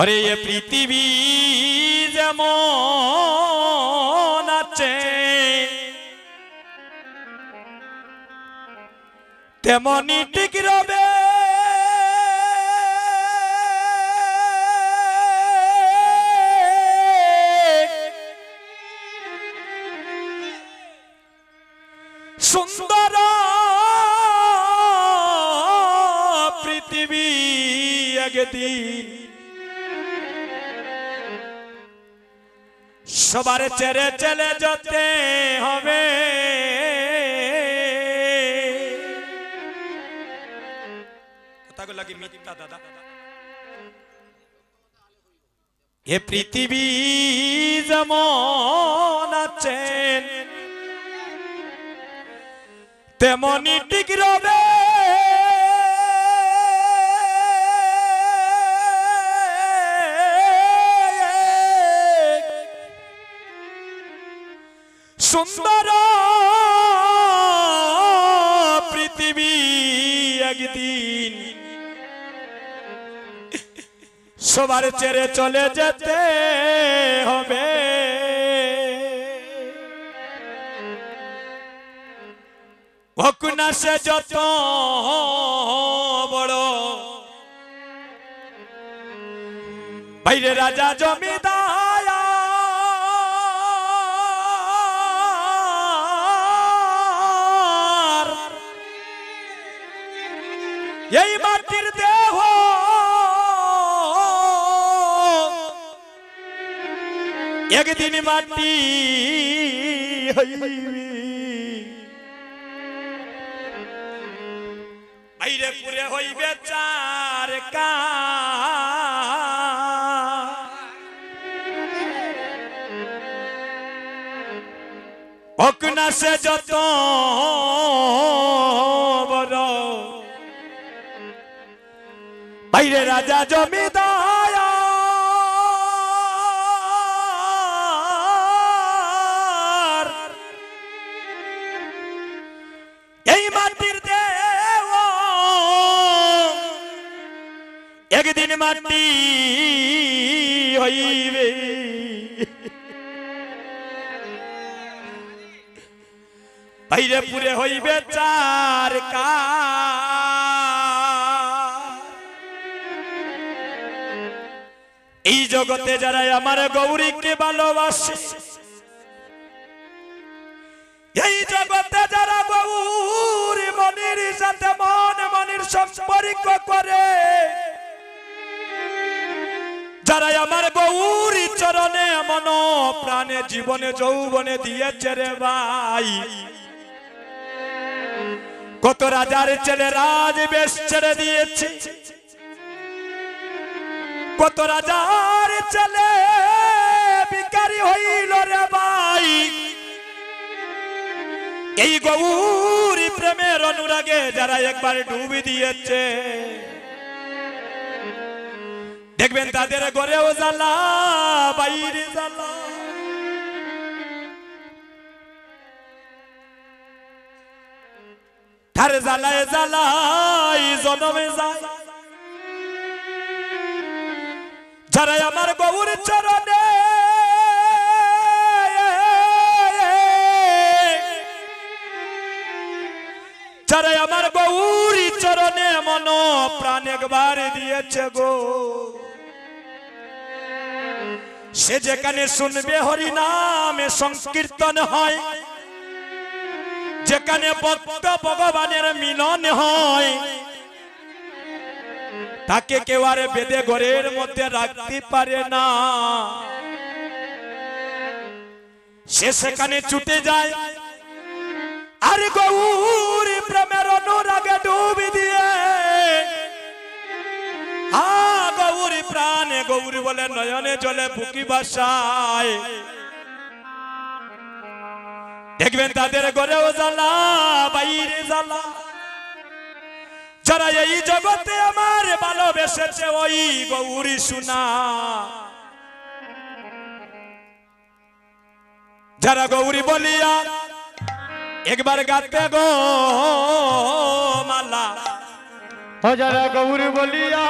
অরে এ পৃথিবী যেমন আছে তেমনই ঠিক রবে। সুন্দর পৃথিবী একদিন সবার ছেড়ে চলে যেতে হবে। এ পৃথিবী যেমন আছেন তেমনই ঠিক রবে। সুন্দর পৃথিবী একদিন। সবার ছেড়ে চলে যেতে হবে। হোক না সে যত বড়। বাইরে রাজা জমিদার একদিন মাটি হইবি। বাইরে পুরে হইবে চার কা। হোক সে যত বড়। বাইরে রাজা জমিদার মাটি হইবে। বাইরে পুরে হইবে চার এই জগতে যারা আমার গৌরীকে ভালোবাসে, এই জগতে যারা গৌরী মনির সাথে মন মনির সম্পর্ক করে যারা আমার গৌরী চরণে মন প্রাণে, জীবনে, যৌবনে দিয়েছে রে ভাই। কত রাজার ছেলে রাজ বেশ ছেড়ে দিয়েছে। কত রাজার ছেলে বিকারি হইল রে ভাই। এই গৌরী প্রেমের অনুরাগে যারা একবার ডুবি দিয়েছে দেখবেন তাদের ঘরেও জ্বালা, বাইরে জ্বালা। তার জ্বালায় জ্বালাই, জনমে যায়। যারা আমার গৌর চরণে যারা আমার গৌরী চরণে মন প্রাণ একবার দিয়েছে গো। সে যেখানে শুনবে হরি নামে সংকীর্তন হয়, যেখানে ভক্ত ভগবানের মিলন হয়, তাকে কেউ আর বেদে ঘরের মধ্যে রাখতে পারে না। সে সেখানে ছুটে যায়, আর গৌর প্রেমের অনুরাগে ডুবি দিয়ে গৌরী বলে, নয়নে জলে বুকি বাসায়। দেখবেন তাদের ঘরেও জ্বালা, বাইরে জ্বালা। যারা এই জগতে আমার ভালোবেসেছে, ওই গৌরী সুনা। যারা গৌরী বলিয়া, একবার গাতে গো মালা। হাজারা গৌর বলিয়া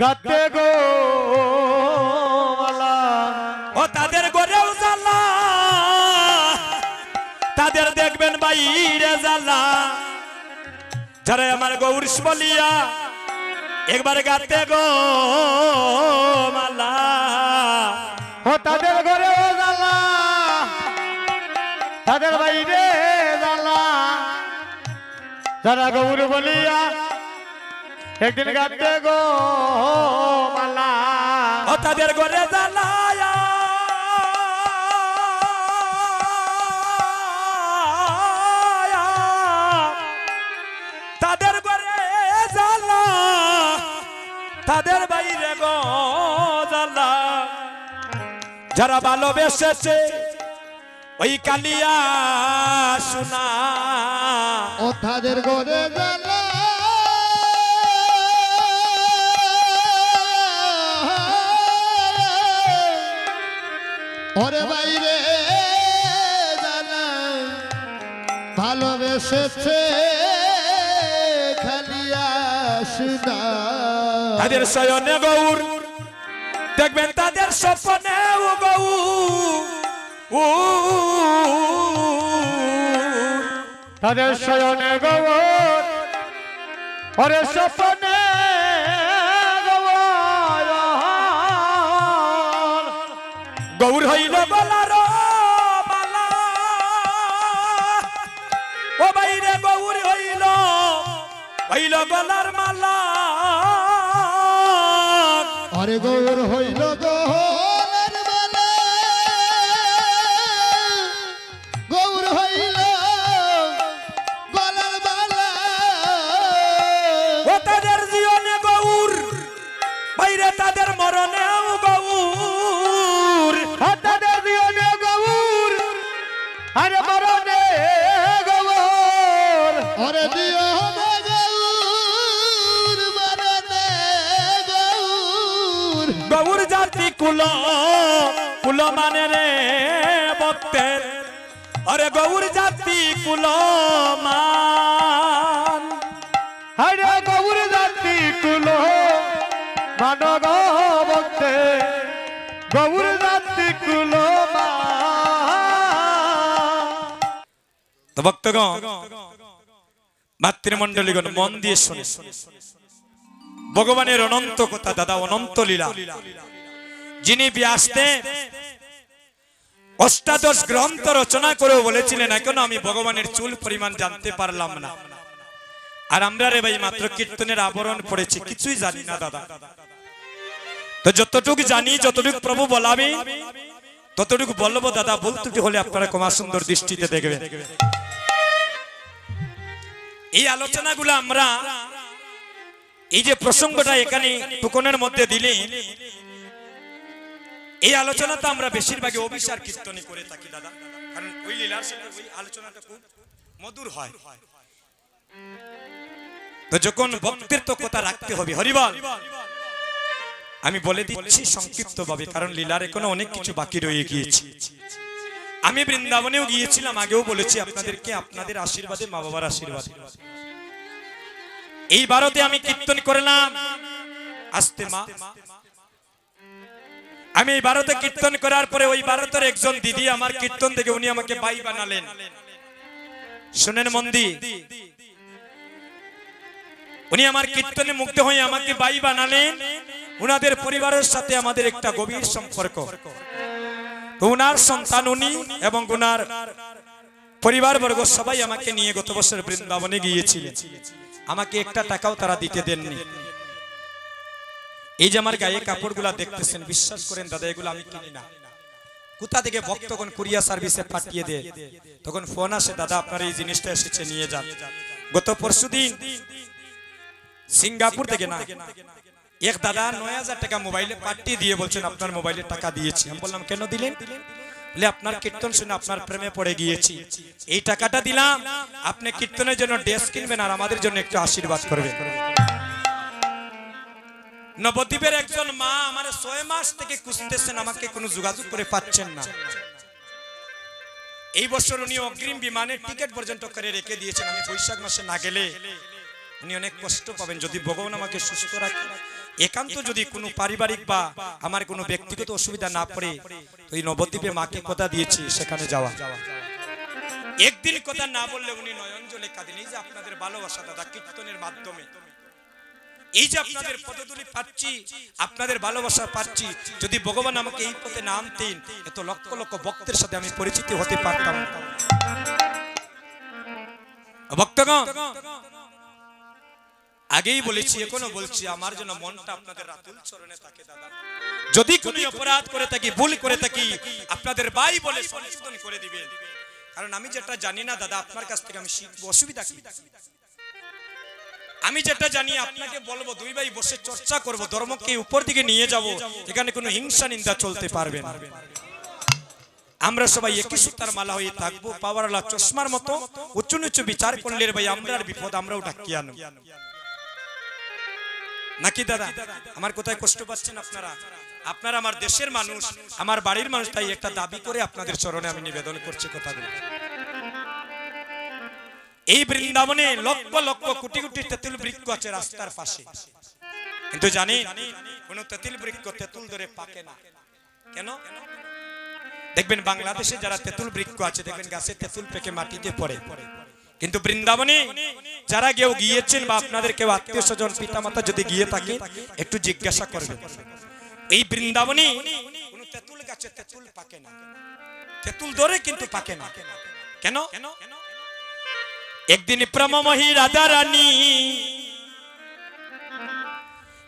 গাতে গো ও তাদের গড়েও জ্বালা। তাদের দেখবেন বাইরে জ্বালা। যারা আমার গৌরীশ বলিয়া, একবার গাতে গো মালা। ও তাদের ঘরে জ্বালা। তাদের বাইরে জ্বালা। যারা গৌর বলিয়া একদিন গাতে গো মালা। ও তাদের গড়ে জ্বালায় তাদের গড়ে জ্বালা তাদের বাইরে গো জ্বালা যারা ভালোবেসেছে ওই কালিয়া শোনা। ও তাদের ঘরে জ্বালা ভালোবেসেছে খালি আসনা তাদের শয়নে গৌর, দেখবেন তাদের স্বপ্নে গৌর। তাদের শয়নে গৌর, ওরে স্বপ্নে গৌর। হইল গলার গলার মালা। আরে গৌর হইল কুল মানে রে ভক্তের আরে গৌর জাতি কুল মান আরে গৌর জাতি কুলো মানব ভক্তে গৌর জাতি কুলো মা তো ভক্তগণ মাতৃমণ্ডলীগণ মন দিয়ে শুনে। ভগবানের অনন্ত কথা দাদা অনন্ত লীলা। যিনি ব্যাসতে অষ্টাদশ গ্রন্থ রচনা করেও বলেছিলেন, এখনও আমি ভগবানের চুল পরিমাণ জানতে পারলাম না। আর আমরা রে ভাই মাত্র কীর্তনের আবরণ পড়েছি, কিছুই জানি না দাদা। তো যতটুকু জানি, যতটুকু প্রভু বলাবে, ততটুকু বলব দাদা, ভুল ত্রুটি হলে আপনারা কমা সুন্দর দৃষ্টিতে দেখবেন। এই আলোচনাগুলো আমরা এই যে প্রসঙ্গটা এখানে টুকনের মধ্যে দিলে এই আলোচনাটা আমরা বেশিরভাগই অভিসার কীর্তনই করে থাকি, দাদা। কারণ ওই লীলার ওই আলোচনাটা খুব মধুর হয়। তো যখন ভক্তের তো কথা রাখতে হবে, হরিবল। আমি বলে দিচ্ছি সংক্ষিপ্ত ভাবে কারণ লীলার এখনও অনেক কিছু বাকি রয়ে গিয়েছে। আমি বৃন্দাবনেও গিয়েছিলাম, আগেও বলেছি আপনাদেরকে, আপনাদের আশীর্বাদে, মা বাবার আশীর্বাদে। এই ভারতে আমি কীর্তন করলাম। আসতে, মা। আমি ভারতে কীর্তন করার পরে ওই ভারতের একজন দিদি আমার কীর্তন থেকে উনি আমাকে ভাই বানালেন। শুনেন মন্দি। উনি আমার কীর্তনে মুগ্ধ হয়ে আমাকে ভাই বানালেন। উনাদের পরিবারের সাথে আমাদের একটা গভীর সম্পর্ক। উনার সন্তান উনি এবং উনার পরিবার বর্গ সবাই আমাকে নিয়ে গত বছর বৃন্দাবনে গিয়েছিলেন। আমাকে একটা টাকাও তারা দিতে দেননি। এই যে আমার গায়ে কাপড়গুলা দেখতেছেন, বিশ্বাস করেন দাদা, এগুলো আমি কিনি না। কোথা থেকে ভক্ত ভক্তগণ কুরিয়া সার্ভিসে পাঠিয়ে দেয়? তখন ফোন আসে, দাদা, আপনার এই জিনিসটা এসেছে, নিয়ে যান। গত পরশুদিন সিঙ্গাপুর থেকে না, এক দাদা নয় হাজার টাকা মোবাইলে পাঠিয়ে দিয়ে বলছেন, আপনার মোবাইলে টাকা দিয়েছি। আমি বললাম, কেন দিলেন? বলে, আপনার কীর্তন শুনে আপনার প্রেমে পড়ে গিয়েছি। এই টাকাটা দিলাম, আপনি কীর্তনের জন্য ড্রেস কিনবেন আর আমাদের জন্য একটু আশীর্বাদ করবেন। নবদ্বীপের একজন মা আমার ছয় মাস থেকে খুঁজতেছেন, আমাকে কোনো যোগাযোগ করে পাচ্ছেন না। এই বছর উনি অগ্রিম বিমানের টিকিট পর্যন্ত করে রেখে দিয়েছেন, আমি বৈশাখ মাসে না গেলে উনি অনেক কষ্ট পাবেন। যদি ভগবান আমাকে সুস্থ রাখে, একান্ত যদি কোনো পারিবারিক বা আমার কোনো ব্যক্তিগত অসুবিধা না পড়ে, তো এই নবদ্বীপে মাকে কথা দিয়েছি, সেখানে যাওয়া। একদিন কথা না বললে উনি নয়ন জলে কাঁদেন যে আপনাদের ভালোবাসা দাদা, কীর্তনের মাধ্যমে এই যে আপনাদের পদতুলি পাচ্ছি, আপনাদের ভালোবাসা পাচ্ছি, যদি ভগবান আমাকে এই পথে নাম দিন এত লক্ষ লক্ষ ভক্তের সাথে আমি পরিচিত হতে পারতাম। ভক্তগণ, আগেই বলেছি, এখনও বলছি, আমার জন্য মনটা আপনাদের রাতুল চরণে থাকে, দাদা। যদি কোনো অপরাধ করে থাকি, ভুল করে থাকি, আপনাদের ভাই বলে সংশোধন করে দিবেন। কারণ আমি যেটা জানি না, দাদা, আপনার কাছ থেকে আমি শিখব, অসুবিধা কি? আমি যেটা জানি, আপনাকে বলব, দুই ভাই বসে চর্চা করব, ধর্মকে উপর দিকে নিয়ে যাব, এখানে কোনো হিংসা নিন্দা চলতে পারবে না। আমরা সবাই একই সুতার মালা হয়ে থাকব পাওয়ারলা চশমার মতো উঁচু নিচু বিচার করলে ভাই, আমরা বিপদ, আমরাও ডাকি আনো নাকি দাদা, আমার কোথায় কষ্ট পাচ্ছেন আপনারা? আপনারা আমার দেশের মানুষ, আমার বাড়ির মানুষ, তাই একটা দাবি করে আপনাদের চরণে আমি নিবেদন করছি কথাগুলো। এই বৃন্দাবনে লক্ষ লক্ষ কোটি কোটি তেঁতুল বৃক্ষ আছে রাস্তার পাশে। কিন্তু জানি, কোন তেঁতুল বৃক্ষ তেঁতুল ধরে পাকে না। কেন? দেখবেন বাংলাদেশে যারা তেঁতুল বৃক্ষ আছে, দেখবেন গাছে তেঁতুল পেকে মাটিতে পড়ে। কিন্তু বৃন্দাবনে যারা কেউ গিয়েছেন বা আপনাদের কেউ আত্মীয় স্বজন, পিতামাতা যদি গিয়ে থাকে, একটু জিজ্ঞাসা করবেন এই বৃন্দাবনে কোন তেঁতুল গাছে তেঁতুল পাকে না। তেঁতুল ধরে কিন্তু পাকে না। কেন কেন? একদিন প্রেমময়ী রাধা রানী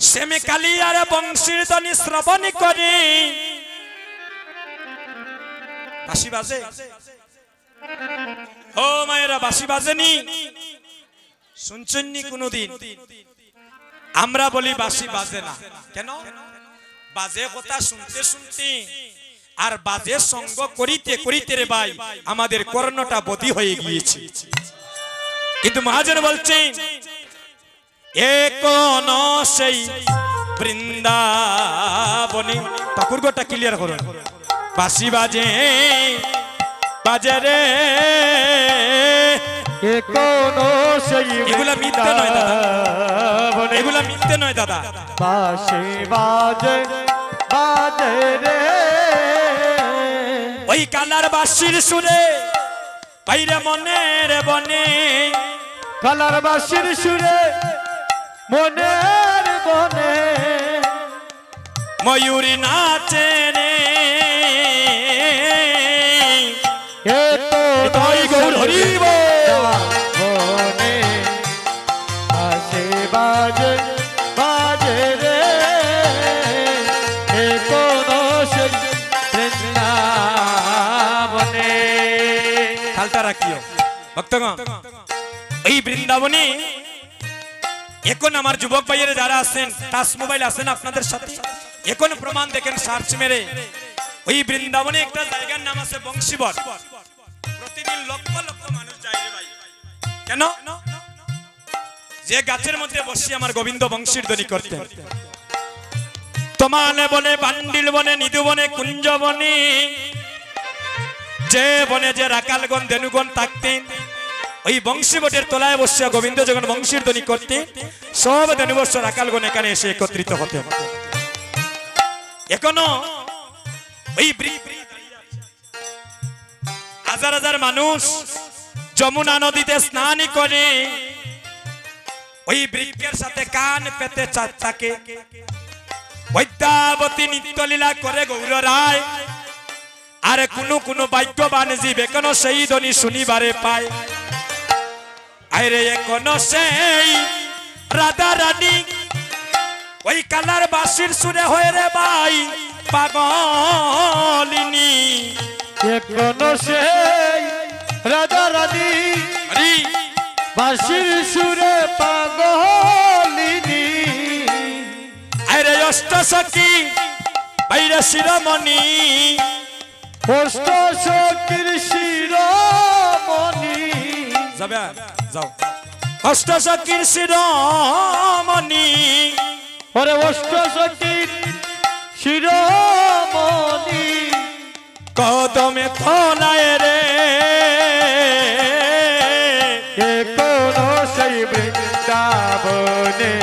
সেমে কালিয়ার বংশীর ধ্বনি শ্রবণ করে। বাসি বাজে? ও মায়েরা বাসি বাজেনি? শুনছেননি কোনদিন? আমরা বলি বাসি বাজে না। কেন? বাজে কথা শুনতে শুনতে আর বাজে সঙ্গ করিতে করিতে রে ভাই, আমাদের কর্ণটা বদি হয়ে গিয়েছে। কিন্তু মহাজন বলছেন এ কোন সেই বৃন্দাবনী ঠাকুর গোটা ক্লিয়ার করুন। বাসি বাজে বাজে রে। এগুলা মিথ্যে নয় দাদা। এগুলা মিথ্যে নয় দাদা। বাঁশি বাজে বাজে রে। ওই কালার বাসির সুরে বাইরে মনের বনে কালার বাসির সুরে মনের বনে। ময়ূরী নাচে রে এ তো তাই গৌর হরি বল। বনে বাঁশি বাজে বাজে রে। এ কোন সেই বৃন্দাবনে। খালটা রাখিও। ভক্তগণ। বৃন্দাবনে এখন আমার যুবক ভাইয়েরা যারা আছেন টাচ মোবাইল আছেন আপনাদের সাথে? এখন প্রমাণ দেখেন সার্চ মেরে। ওই বৃন্দাবনে একটা জায়গার নাম আছে বংশীবর। প্রতিদিন লক্ষ লক্ষ মানুষ যায় ভাই। কেন? যে গাছের মধ্যে বসে আমার গোবিন্দ বংশীর ধ্বনি করতেন। তোমালে বনে বান্ডিল বনে নিদু বনে, কুঞ্জ বনে, যে বনে যে রাকালগণ ধেনুগণ থাকতেন ওই বংশীবটের তলায় বসে গোবিন্দ যখন বংশীর ধ্বনি করতে সব ধনুবর্ষ রাকালগণ এখানে এসে একত্রিত হতে এখনও হাজার হাজার মানুষ যমুনা নদীতে স্নান করে, ওই বৃক্ষের সাথে কান পেতে চা- থাকে বৈদ্যাবতী নিত্যলীলা করে গৌর রায়, আর কোনো কোনো বাক্যবান জীব এখনও সেই ধ্বনি শুনিবারে পায়। আরে এখনও সেই রাধা রানী। ওই কালার বাসির সুরে হয়ে রে ভাই পাগলিনী। কোন সেই রাজা রানী। বাঁশির সুরে পাগলিনী। আরে অষ্ট সখী বাইরে শিরমণি। কষ্ট শক্তির শিরোমণি। যাবে। যাও। অষ্ট সখীর শিরমণি। ওরে অষ্ট শক্তির শিরোমণি। কদমে থলায় রে। কোন সেই বৃন্দাবনে।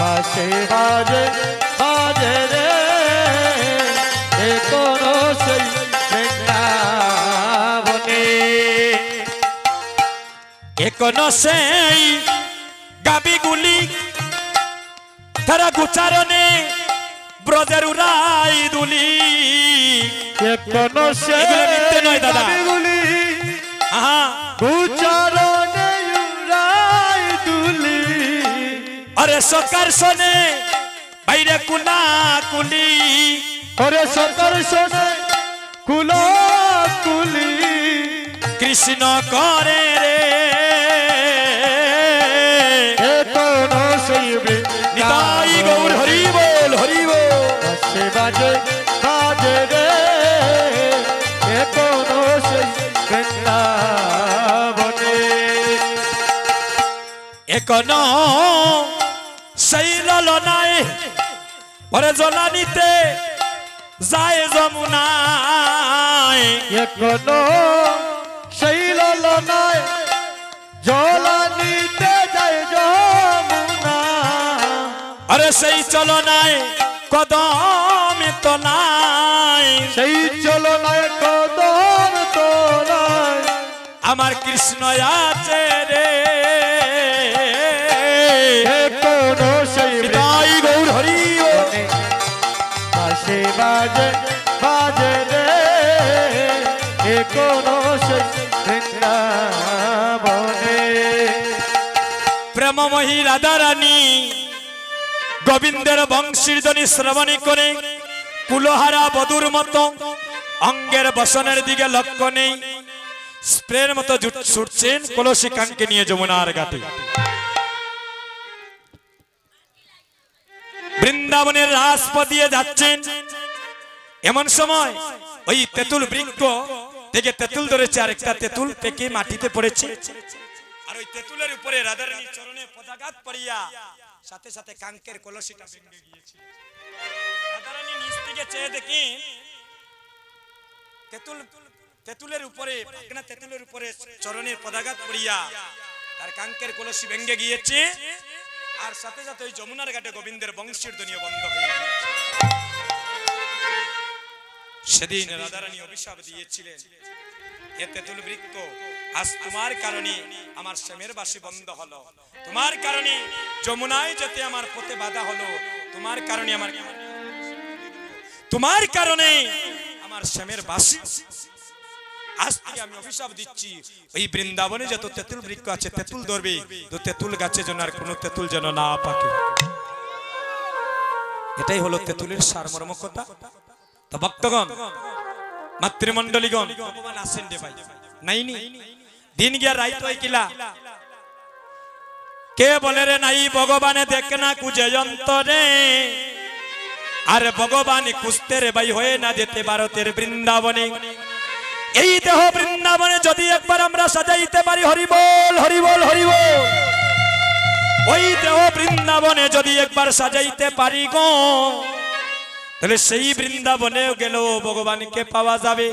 বাসে বাজে এখন সেই গাবিগুলি তারা গুচারণে ব্রজের উড়াই দুলি। এ কোন সেই নয় দাদা। গাবিগুলি আহা। উড়াই তুলি আরে সকার শোনে বাইরে কুলা কুলি ওরে সকার শোনে কুলা কুলি কৃষ্ণ করে রে এখন সেই ললনায় ওরে জলানিতে যায় যমুনায়। এখনও সেই ললনায় জলানিতে যায় যমুনা আরে সেই চলনায় কদমে তলায়। সেই চলনায় কদম তোলায়। আমার কৃষ্ণ আছে রে। বাজে বাজে রে। এখনও সেই বৃন্দাবনে প্রেমময়ী রাধারানী গোবিন্দের বংশীর ধ্বনি শ্রবণী করে কুলহারা বধুর মতো অঙ্গের বসনের দিকে লক্ষ্য নেই। স্প্রের মতো ছুটছেন কলসি কানকে নিয়ে যমুনার ঘাটে। বৃন্দাবনের রাজপথ দিয়ে যাচ্ছেন। এমন সময় ওই তেঁতুল বৃক্ষ থেকে তেঁতুল ধরেছে, আর একটা তেঁতুল পেকে মাটিতে পড়েছে। আর ওই তেঁতুলের উপরে রাধারানীর চরণে পদাঘাত পড়িয়া সাথে সাথে কাঙ্কের কলসিটা ভেঙে গিয়েছিল। রাধারানী নিচ থেকে চেয়ে দেখি তেঁতুল, তেঁতুলের উপরে পাকনা তেঁতুলের উপরে চরণের পদাঘাত পড়িয়া তার কাঙ্কের কলসি ভেঙে গিয়েছে। আর সাথে সাথে ওই যমুনার ঘাটে গোবিন্দের বংশীর ধ্বনিও বন্ধ হয়ে সেদিন রাধারানী অভিশাপ দিয়েছিলেন। এ তেঁতুল বৃক্ষ আজ তোমার কারণে আমার শ্যামের বাসি বন্ধ হলো। তোমার কারণে যমুনায় যেতে আমার পথে বাধা হলো। তোমার কারণে আমার তোমার কারণে আমার শ্যামের বাসি আজ আমি অভিশাপ দিচ্ছি। বৃন্দাবনে যত তেঁতুল বৃক্ষ আছে, তেঁতুল ধরবে। তো তেঁতুল গাছে যেন আর কোনো তেঁতুল যেন না পাকে। এটাই হলো তেঁতুলের সারমর্ম কথা ভক্তগণ, মাতৃমণ্ডলীগণ, ভগবান আসেন রে ভাই। নাই নি? দিন গিয়া রাইত হয় কিলা? কে বলে রে নাই, ভগবানে দেখ না কুজে যন্তরে আর ভগবান কুস্তে রে ভাই, হয়ে না যেতে ভারতের বৃন্দাবনে। এই দেহ বৃন্দাবনে যদি একবার আমরা সাজাইতে পারি, হরিবল হরিবল হরিবল। ওই দেহ বৃন্দাবনে যদি একবার সাজাইতে পারি গো, তাহলে সেই বৃন্দাবনে গেলেও ভগবানকে পাওয়া যাবে।